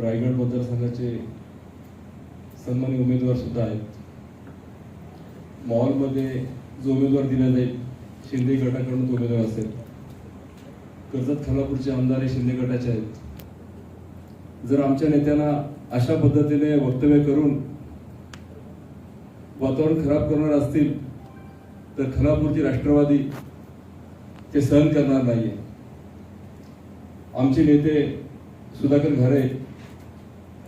रायगड मतदारसंघाचे सन्मानी उमेदवार सुद्धा आहेत. मॉलमध्ये जो उमेदवार दिला जाईल शिंदे गटाकडून तो उमेदवार असेल. कर्जत खालापूरचे आमदार हे शिंदे गटाचे आहेत. जर आमच्या नेत्यांना अशा पद्धतीने वक्तव्य करून वातावरण खराब करणार असतील तर खालापूरची राष्ट्रवादी ते सहन करणार नाहीये. आमचे नेते सुधाकर घरे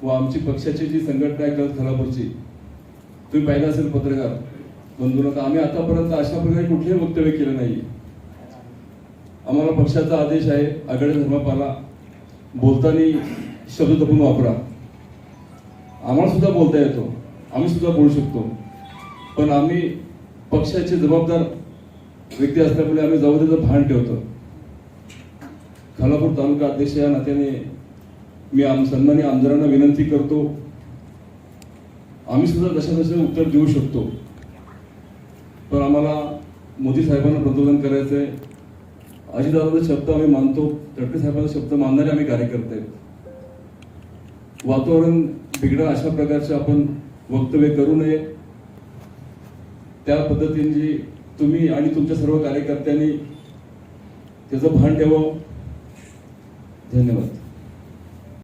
व आमची पक्षाची जी संघटना आहे कर्जत खालापूरची तुम्ही पाहिलं असेल पत्रकार बंधूंनो आम्ही आतापर्यंत अशा प्रकारे कुठलेही वक्तव्य केलं नाही. आम्हाला पक्षाचा आदेश आहे आघाडी धर्मपाला बोलताना शब्द तपून वापरा. आम्हाला सुद्धा बोलता येतो आम्ही सुद्धा बोलू शकतो. पण आम्ही पक्षाचे जबाबदार व्यक्ती असल्यामुळे आम्ही जबाबदारीचं भान ठेवतो. खालापूर तालुका अध्यक्ष या नात्याने मी आम सन्मानी आमदारांना विनंती करतो. आम्ही सुद्धा जशा जसे उत्तर देऊ शकतो. पण आम्हाला मोदी साहेबांना प्रबोधन करायचं आहे अजितदादाचा शब्द आम्ही मानतो. तडके साहेबांचा शब्द मानणारे आम्ही कार्यकर्ते वातावरण बिघडा अशा प्रकारचे आपण वक्तव्य करू नये. त्या पद्धतीने जी तुम्ही आणि तुमच्या सर्व कार्यकर्त्यांनी त्याचं भान ठेवावं. धन्यवाद.